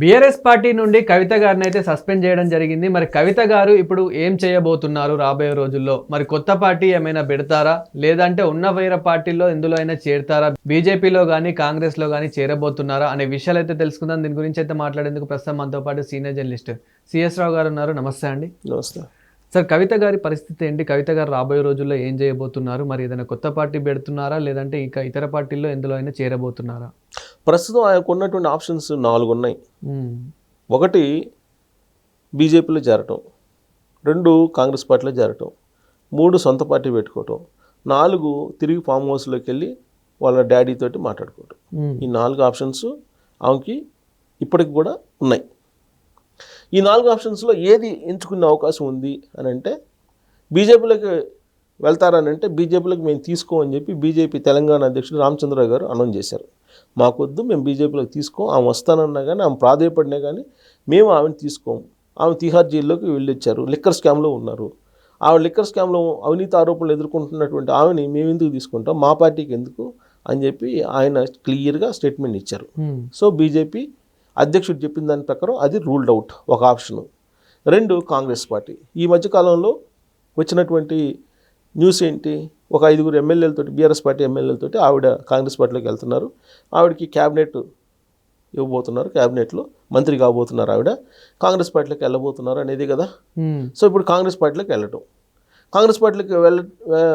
BRS party నుండి కవిత గారిని అయితే సస్పెండ్ చేయడం జరిగింది. మరి కవిత గారు ఇప్పుడు ఏం చేయబోతున్నారు రాబోయే రోజుల్లో? మరి కొత్త పార్టీ ఏమైనా పెడతారా? లేదంటే ఉన్న వేరే పార్టీలో ఎందులో అయినా చేరతారా? బీజేపీలో కానీ కాంగ్రెస్లో కానీ చేరబోతున్నారా అనే విషయాలు అయితే తెలుసుకుందాం. దీని గురించి అయితే మాట్లాడేందుకు ప్రస్తుతం మనతో పాటు సీనియర్ జర్నలిస్ట్ సిఎస్ రావు గారు ఉన్నారు. నమస్తే అండి. నమస్తే. సార్ కవిత గారి పరిస్థితి ఏంటి? కవిత గారు రాబోయే రోజుల్లో ఏం చేయబోతున్నారు? మరి ఏదైనా కొత్త పార్టీ పెడుతున్నారా? లేదంటే ఇంకా ఇతర పార్టీల్లో ఎందులో అయినా చేరబోతున్నారా? ప్రస్తుతం ఆయనకు ఉన్నటువంటి ఆప్షన్స్ నాలుగు ఉన్నాయి. ఒకటి బీజేపీలో చేరటం రెండు కాంగ్రెస్ పార్టీలో చేరటం మూడు సొంత పార్టీ పెట్టుకోవటం నాలుగు తిరిగి ఫామ్ హౌస్లోకి వెళ్ళి వాళ్ళ డాడీ తోటి మాట్లాడుకోవటం. ఈ నాలుగు ఆప్షన్స్ ఆమెకి ఇప్పటికి కూడా ఉన్నాయి. ఈ నాలుగు ఆప్షన్స్లో ఏది ఎంచుకునే అవకాశం ఉంది అని అంటే బీజేపీలోకి వెళ్తారని అంటే బీజేపీలోకి మేము తీసుకోమని చెప్పి బీజేపీ తెలంగాణ అధ్యక్షుడు రామచంద్రరావు గారు అనౌన్స్ చేశారు. మాకొద్దు మేము బీజేపీలోకి తీసుకోం ఆమె వస్తానన్నా కానీ ఆమె ప్రాధేయపడినా కానీ మేము ఆమెను తీసుకోము. ఆమె తిహార్ జైల్లోకి వెళ్ళొచ్చారు. లిక్కర్ స్కామ్లో ఉన్నారు. ఆవిడ లిక్కర్ స్కామ్లో అవినీతి ఆరోపణలు ఎదుర్కొంటున్నటువంటి ఆమెని మేము ఎందుకు తీసుకుంటాం? మా పార్టీకి ఎందుకు? అని చెప్పి ఆయన క్లియర్గా స్టేట్మెంట్ ఇచ్చారు. సో బీజేపీ అధ్యక్షుడు చెప్పిన దాని ప్రకారం అది రూల్డ్ అవుట్ ఒక ఆప్షను. రెండు కాంగ్రెస్ పార్టీ. ఈ మధ్యకాలంలో వచ్చినటువంటి న్యూస్ ఏంటి? ఒక ఐదుగురు ఎమ్మెల్యేలతోటి బీఆర్ఎస్ పార్టీ ఎమ్మెల్యేలతోటి ఆవిడ కాంగ్రెస్ పార్టీలోకి వెళ్తున్నారు. ఆవిడకి క్యాబినెట్ ఇవ్వబోతున్నారు క్యాబినెట్లో మంత్రి కాబోతున్నారు ఆవిడ. కాంగ్రెస్ పార్టీలోకి వెళ్ళబోతున్నారు అనేది కదా? సో ఇప్పుడు కాంగ్రెస్ పార్టీలోకి వెళ్ళటం. కాంగ్రెస్ పార్టీలోకి వెళ్ళ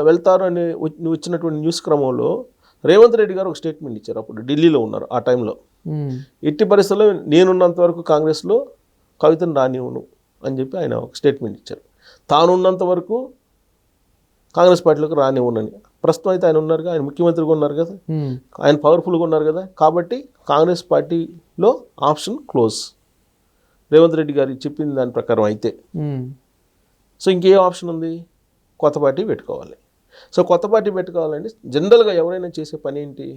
వెళ్తారు అని వచ్చి- వచ్చినటువంటి న్యూస్ క్రమంలో రేవంత్ రెడ్డి గారు ఒక స్టేట్మెంట్ ఇచ్చారు అప్పుడు ఢిల్లీలో ఉన్నారు ఆ టైంలో. ఎట్టి పరిస్థితుల్లో నేనున్నంత వరకు కాంగ్రెస్లో కవితను రానివ్వను అని చెప్పి ఆయన ఒక స్టేట్మెంట్ ఇచ్చారు. తానున్నంత వరకు కాంగ్రెస్ పార్టీలోకి రానివ్వనని ప్రస్తుతం అయితే ఆయన ఉన్నారు కదా ఆయన ముఖ్యమంత్రిగా ఉన్నారు కదా ఆయన పవర్ఫుల్గా ఉన్నారు కదా కాబట్టి కాంగ్రెస్ పార్టీలో ఆప్షన్ క్లోజ్. రేవంత్ రెడ్డి గారు చెప్పిన దాని ప్రకారం అయితే. సో ఇంకే ఆప్షన్ ఉంది? కొత్త పార్టీ పెట్టుకోవాలి. సో కొత్త పార్టీ పెట్టుకోవాలంటే జనరల్గా ఎవరైనా చేసే పని ఏంటి?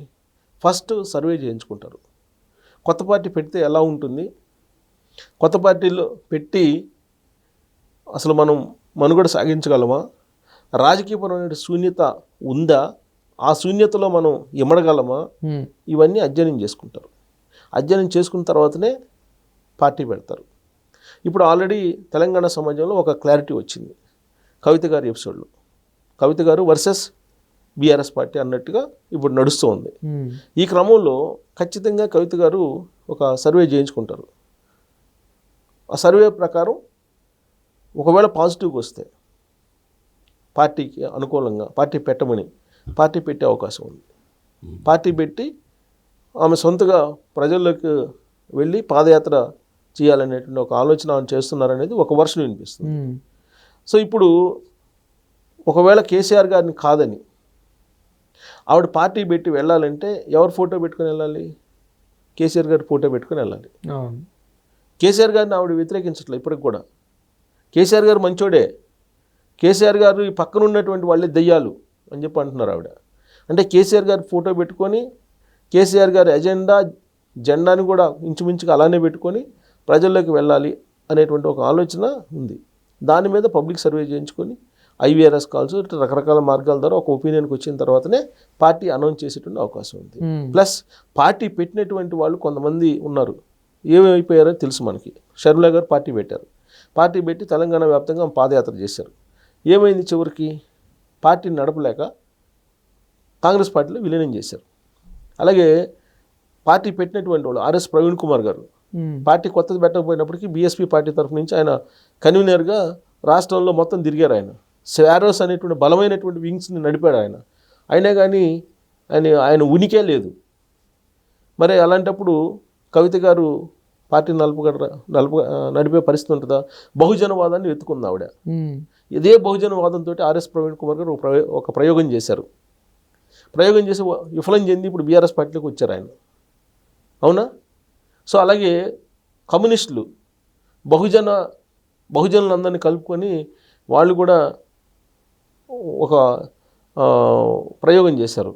ఫస్ట్ సర్వే చేయించుకుంటారు. కొత్త పార్టీ పెడితే ఎలా ఉంటుంది? కొత్త పార్టీలో పెట్టి అసలు మనం మనుగడ సాగించగలమా? రాజకీయపరమైన శూన్యత ఉందా? ఆ శూన్యతలో మనం ఇమడగలమా ఇవన్నీ అధ్యయనం చేసుకుంటారు. అధ్యయనం చేసుకున్న తర్వాతనే పార్టీ పెడతారు. ఇప్పుడు ఆల్రెడీ తెలంగాణ సమాజంలో ఒక క్లారిటీ వచ్చింది. కవిత గారి ఎపిసోడ్లో. కవిత గారు వర్సెస్ బీఆర్ఎస్ పార్టీ అన్నట్టుగా ఇప్పుడు నడుస్తూ ఉంది. ఈ క్రమంలో ఖచ్చితంగా కవిత గారు ఒక సర్వే చేయించుకుంటారు. ఆ సర్వే ప్రకారం ఒకవేళ పాజిటివ్గా వస్తే పార్టీకి అనుకూలంగా పార్టీ పెట్టమని పార్టీ పెట్టే అవకాశం ఉంది. పార్టీ పెట్టి ఆమె సొంతగా ప్రజల్లోకి వెళ్ళి పాదయాత్ర చేయాలనేటువంటి ఒక ఆలోచన ఆమె చేస్తున్నారనేది ఒక వర్షం వినిపిస్తుంది. సో ఇప్పుడు ఒకవేళ కేసీఆర్ గారిని కాదని ఆవిడ పార్టీ పెట్టి వెళ్ళాలంటే ఎవరు ఫోటో పెట్టుకొని వెళ్ళాలి? కేసీఆర్ గారి ఫోటో పెట్టుకొని వెళ్ళాలి. కేసీఆర్ గారిని ఆవిడ వ్యతిరేకించట్లే ఇప్పటికి కూడా. కేసీఆర్ గారు మంచోడే. కేసీఆర్ గారు ఈ పక్కన ఉన్నటువంటి వాళ్ళే దెయ్యాలు అని చెప్పి అంటున్నారు ఆవిడ. అంటే కేసీఆర్ గారి ఫోటో పెట్టుకొని కేసీఆర్ గారి ఎజెండా జెండాని కూడా ఇంచుమించుగా అలానే పెట్టుకొని ప్రజల్లోకి వెళ్ళాలి అనేటువంటి ఒక ఆలోచన ఉంది. దాని మీద పబ్లిక్ సర్వే చేయించుకొని ఐవీఆర్ఎస్ కాల్స్ ఇట్లా రకరకాల మార్గాల ద్వారా ఒక ఒపీనియన్కి వచ్చిన తర్వాతనే పార్టీ అనౌన్స్ చేసేటువంటి అవకాశం ఉంది. ప్లస్ పార్టీ పెట్టినటువంటి వాళ్ళు కొంతమంది ఉన్నారు. ఏమైపోయారో తెలుసు మనకి. షర్మిల గారు పార్టీ పెట్టారు. పార్టీ పెట్టి తెలంగాణ వ్యాప్తంగా పాదయాత్ర చేశారు. ఏమైంది చివరికి? పార్టీని నడపలేక కాంగ్రెస్ పార్టీలో విలీనం చేశారు. అలాగే పార్టీ పెట్టినటువంటి వాళ్ళు ఆర్ఎస్ ప్రవీణ్ కుమార్ గారు. పార్టీ కొత్తది పెట్టకపోయినప్పటికీ బీఎస్పీ పార్టీ తరఫు నుంచి ఆయన కన్వీనర్గా రాష్ట్రంలో మొత్తం తిరిగారు ఆయన. శారోస్ అనేటువంటి బలమైనటువంటి వింగ్స్ని నడిపాడు ఆయన. అయినా కానీ ఆయన ఆయన ఉనికే లేదు. మరి అలాంటప్పుడు కవిత గారు పార్టీ నలుపుగడ నలుపు నడిపే పరిస్థితి ఉంటుందా? బహుజనవాదాన్ని వెతుకుంది ఆవిడ. ఇదే బహుజనవాదంతో ఆర్ఎస్ ప్రవీణ్ కుమార్ గారు ఒక ప్రయో ఒక ప్రయోగం చేశారు. ప్రయోగం చేసి విఫలం చెంది ఇప్పుడు బీఆర్ఎస్ పార్టీలోకి వచ్చారు ఆయన. అవునా? సో అలాగే కమ్యూనిస్టులు బహుజన బహుజనులందరినీ కలుపుకొని వాళ్ళు కూడా ఒక ప్రయోగం చేశారు.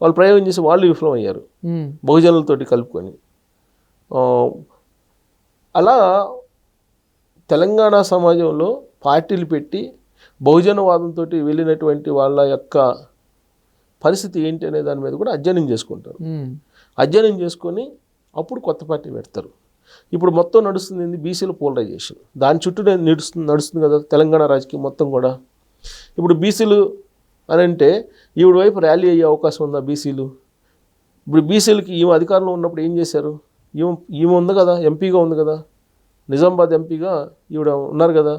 వాళ్ళు ప్రయోగం చేసి వాళ్ళు విఫలం అయ్యారు బహుజనులతోటి కలుపుకొని. అలా తెలంగాణ సమాజంలో పార్టీలు పెట్టి బహుజనవాదంతో వెళ్ళినటువంటి వాళ్ళ యొక్క పరిస్థితి ఏంటి అనే దాని మీద కూడా అధ్యయనం చేసుకుంటారు. అధ్యయనం చేసుకొని అప్పుడు కొత్త పార్టీ పెడతారు. ఇప్పుడు మొత్తం నడుస్తుంది ఏంది? బీసీల పోలరైజేషన్. దాని చుట్టూ నడుస్తుంది నడుస్తుంది కదా తెలంగాణ రాజకీయం మొత్తం కూడా. ఇప్పుడు బీసీలు అని అంటే ఈవిడ వైపు ర్యాలీ అయ్యే అవకాశం ఉందా బీసీలు? ఇప్పుడు బీసీలకి ఈమె అధికారంలో ఉన్నప్పుడు ఏం చేశారు? ఈమె ఈమె ఉంది కదా ఎంపీగా ఉంది కదా. నిజామాబాద్ ఎంపీగా ఈవిడ ఉన్నారు కదా.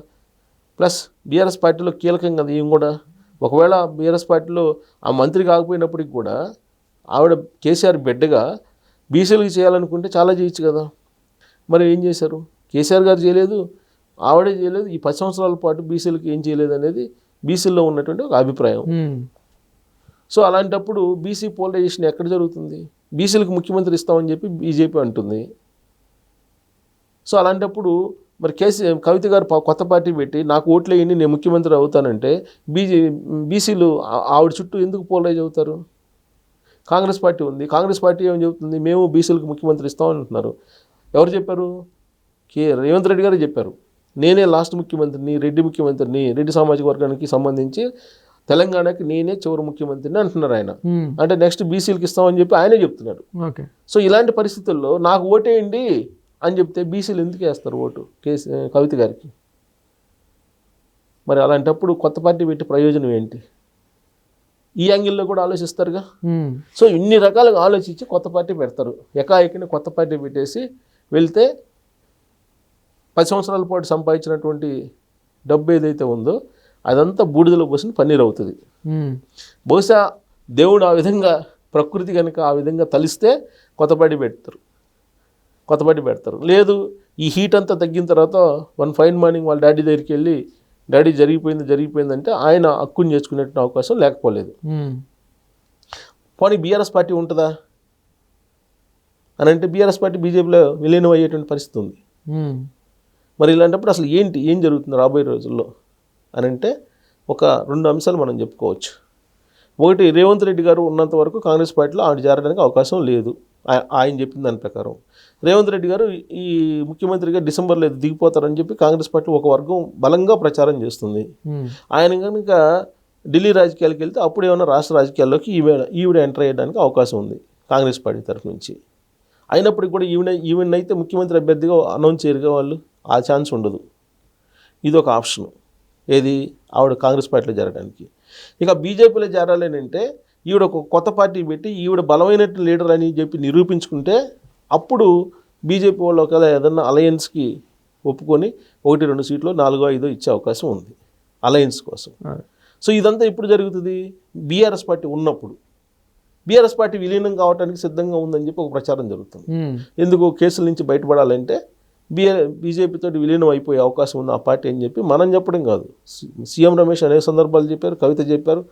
ప్లస్ బీఆర్ఎస్ పార్టీలో కీలకం కదా ఈమె కూడా. ఒకవేళ బీఆర్ఎస్ పార్టీలో ఆ మంత్రి కాకపోయినప్పటికి కూడా ఆవిడ కేసీఆర్ బిడ్డగా బీసీలకు చేయాలనుకుంటే చాలా చేయొచ్చు కదా. మరి ఏం చేశారు? కేసీఆర్ గారు చేయలేదు ఆవిడే చేయలేదు ఈ పది సంవత్సరాల పాటు బీసీలకు ఏం చేయలేదు అనేది బీసీల్లో ఉన్నటువంటి ఒక అభిప్రాయం. సో అలాంటప్పుడు బీసీ పోలరైజేషన్ ఎక్కడ జరుగుతుంది? బీసీలకు ముఖ్యమంత్రి ఇస్తామని చెప్పి బీజేపీ అంటుంది. సో అలాంటప్పుడు మరి కేసీ కవిత గారు కొత్త పార్టీ పెట్టి నాకు ఓట్లు వేయండి నేను ముఖ్యమంత్రి అవుతానంటే బీజే బీసీలు ఆవిడ చుట్టూ ఎందుకు పోలరైజ్ అవుతారు? కాంగ్రెస్ పార్టీ ఉంది. కాంగ్రెస్ పార్టీ ఏం చెబుతుంది? మేము బీసీలకు ముఖ్యమంత్రి ఇస్తామని అంటున్నారు. ఎవరు చెప్పారు? కే రేవంత్ రెడ్డి గారే చెప్పారు. నేనే లాస్ట్ ముఖ్యమంత్రిని రెడ్డి ముఖ్యమంత్రిని రెడ్డి సామాజిక వర్గానికి సంబంధించి తెలంగాణకి నేనే చివరి ముఖ్యమంత్రిని అంటున్నారు ఆయన. అంటే నెక్స్ట్ బీసీలకు ఇస్తామని చెప్పి ఆయనే చెప్తున్నాడు. ఓకే. సో ఇలాంటి పరిస్థితుల్లో నాకు ఓటేయండి అని చెప్తే బీసీలు ఎందుకు వేస్తారు ఓటు కేసీ కవిత గారికి? మరి అలాంటప్పుడు కొత్త పార్టీ పెట్టి ప్రయోజనం ఏంటి? ఈ యాంగిల్లో కూడా ఆలోచిస్తారుగా? సో ఇన్ని రకాలుగా ఆలోచించి కొత్త పార్టీ పెడతారు. ఎకాఎకిని కొత్త పార్టీ పెట్టేసి వెళ్తే పది సంవత్సరాల పాటు సంపాదించినటువంటి డబ్బు ఏదైతే ఉందో అదంతా బూడిదలో పోసిన పన్నీర్ అవుతుంది. బహుశా దేవుడు ఆ విధంగా ప్రకృతి కనుక ఆ విధంగా తలిస్తే కొత్త పార్టీ పెడతారు. కొత్త పార్టీ పెడతారు. లేదు ఈ హీట్ అంతా తగ్గిన తర్వాత వన్ ఫైన్ మార్నింగ్ వాళ్ళ డాడీ దగ్గరికి వెళ్ళి డాడీ జరిగిపోయింది జరిగిపోయిందంటే ఆయన హక్కుని చేసుకునేటువంటి అవకాశం లేకపోలేదు. పోనీ బీఆర్ఎస్ పార్టీ ఉంటుందా? అని అంటే బీఆర్ఎస్ పార్టీ బీజేపీలో విలీనం అయ్యేటువంటి పరిస్థితి ఉంది. మరి ఇలాంటప్పుడు అసలు ఏంటి ఏం జరుగుతుంది రాబోయే రోజుల్లో? అని అంటే ఒక రెండు అంశాలు మనం చెప్పుకోవచ్చు. ఒకటి రేవంత్ రెడ్డి గారు ఉన్నంత వరకు కాంగ్రెస్ పార్టీలో ఆవిడ చేరడానికి అవకాశం లేదు. ఆయన చెప్పిన దాని ప్రకారం. రేవంత్ రెడ్డి గారు ఈ ముఖ్యమంత్రిగా డిసెంబర్లో దిగిపోతారని చెప్పి కాంగ్రెస్ పార్టీ ఒక వర్గం బలంగా ప్రచారం చేస్తుంది. ఆయన కనుక ఢిల్లీ రాజకీయాలకు వెళ్తే అప్పుడు ఏమైనా రాష్ట్ర రాజకీయాల్లోకి ఈవిడ ఈవిడ ఎంటర్ అయ్యడానికి అవకాశం ఉంది కాంగ్రెస్ పార్టీ తరఫు నుంచి. అయినప్పటికీ కూడా ఈవిడ ఈవిడ అయితే ముఖ్యమంత్రి అభ్యర్థిగా అనౌన్స్ చేయరుగా వాళ్ళు. ఆ ఛాన్స్ ఉండదు. ఇది ఒక ఆప్షన్. ఏది? ఆవిడ కాంగ్రెస్ పార్టీలో చేరడానికి ఇక బీజేపీలో చేరాలని అంటే ఈవిడ ఒక కొత్త పార్టీ పెట్టి ఈవిడ బలమైన లీడర్ అని చెప్పి నిరూపించుకుంటే అప్పుడు బీజేపీ వాళ్ళు ఒకవేళ ఏదన్నా అలయన్స్కి ఒప్పుకొని ఒకటి రెండు సీట్లు నాలుగో ఐదో ఇచ్చే అవకాశం ఉంది. అలయన్స్ కోసం. సో ఇదంతా ఎప్పుడు జరుగుతుంది? బీఆర్ఎస్ పార్టీ ఉన్నప్పుడు. బీఆర్ఎస్ పార్టీ విలీనం కావడానికి సిద్ధంగా ఉందని చెప్పి ఒక ప్రచారం జరుగుతుంది. ఎందుకు? కేసుల నుంచి బయటపడాలంటే బీఆర్ బీజేపీతో విలీనం అయిపోయే అవకాశం ఉంది ఆ పార్టీ అని చెప్పి మనం చెప్పడం కాదు. సీఎం రమేష్ అనేక సందర్భాలు చెప్పారు కవిత చెప్పారు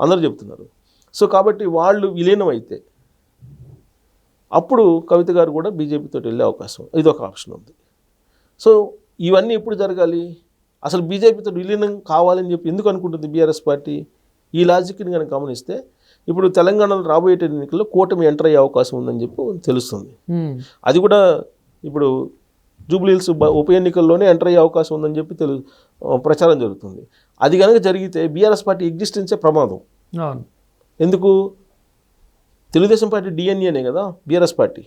అందరూ చెప్తున్నారు. సో కాబట్టి వాళ్ళు విలీనం అయితే అప్పుడు కవిత గారు కూడా బీజేపీతో వెళ్ళే అవకాశం ఇది ఒక ఆప్షన్ ఉంది. సో ఇవన్నీ ఎప్పుడు జరగాలి? అసలు బీజేపీతో విలీనం కావాలని చెప్పి ఎందుకు అనుకుంటుంది బీఆర్ఎస్ పార్టీ? ఈ లాజిక్ని కనుక గమనిస్తే ఇప్పుడు తెలంగాణలో రాబోయే ఎన్నికల్లో కూటమి ఎంటర్ అయ్యే అవకాశం ఉందని చెప్పి తెలుస్తుంది. అది కూడా ఇప్పుడు జూబ్లీహిల్స్ ఉప ఎన్నికల్లోనే ఎంటర్ అయ్యే అవకాశం ఉందని చెప్పి తెలు ప్రచారం జరుగుతుంది. అది కనుక జరిగితే బీఆర్ఎస్ పార్టీ ఎగ్జిస్టెన్సే ప్రమాదం. ఎందుకు? తెలుగుదేశం పార్టీ డిఎన్ఏనే కదా బీఆర్ఎస్ పార్టీ.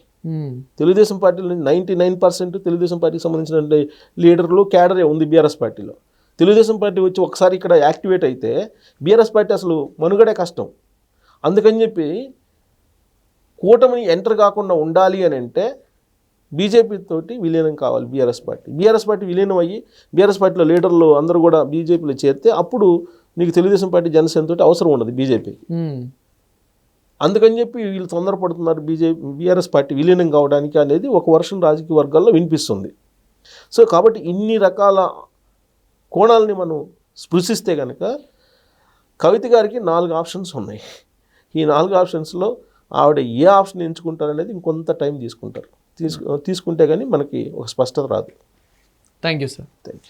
తెలుగుదేశం పార్టీలో నైంటీ నైన్ పర్సెంట్ తెలుగుదేశం పార్టీకి సంబంధించిన లీడర్లు క్యాడరే ఉంది బీఆర్ఎస్ పార్టీలో. తెలుగుదేశం పార్టీ వచ్చి ఒకసారి ఇక్కడ యాక్టివేట్ అయితే బీఆర్ఎస్ పార్టీ అసలు మనుగడే కష్టం. అందుకని చెప్పి కూటమిని ఎంటర్ కాకుండా ఉండాలి అని అంటే బీజేపీ తోటి విలీనం కావాలి బీఆర్ఎస్ పార్టీ. బీఆర్ఎస్ పార్టీ విలీనం అయ్యి బీఆర్ఎస్ పార్టీలో లీడర్లు అందరూ కూడా బీజేపీలో చేరితే అప్పుడు నీకు తెలుగుదేశం పార్టీ జనసేన తోటి అవసరం ఉండదు బీజేపీకి. అందుకని చెప్పి వీళ్ళు తొందరపడుతున్నారు బీజేపీ బీఆర్ఎస్ పార్టీ విలీనం కావడానికి అనేది ఒక వర్షం రాజకీయ వర్గాల్లో వినిపిస్తుంది. సో కాబట్టి ఇన్ని రకాల కోణాలని మనం స్పృశిస్తే కనుక కవిత గారికి నాలుగు ఆప్షన్స్ ఉన్నాయి. ఈ నాలుగు ఆప్షన్స్లో ఆవిడ ఏ ఆప్షన్ ఎంచుకుంటారనేది ఇంకొంత టైం తీసుకుంటారు. తీసుకు తీసుకుంటే కానీ మనకి ఒక స్పష్టత రాదు. Thank you sir thank you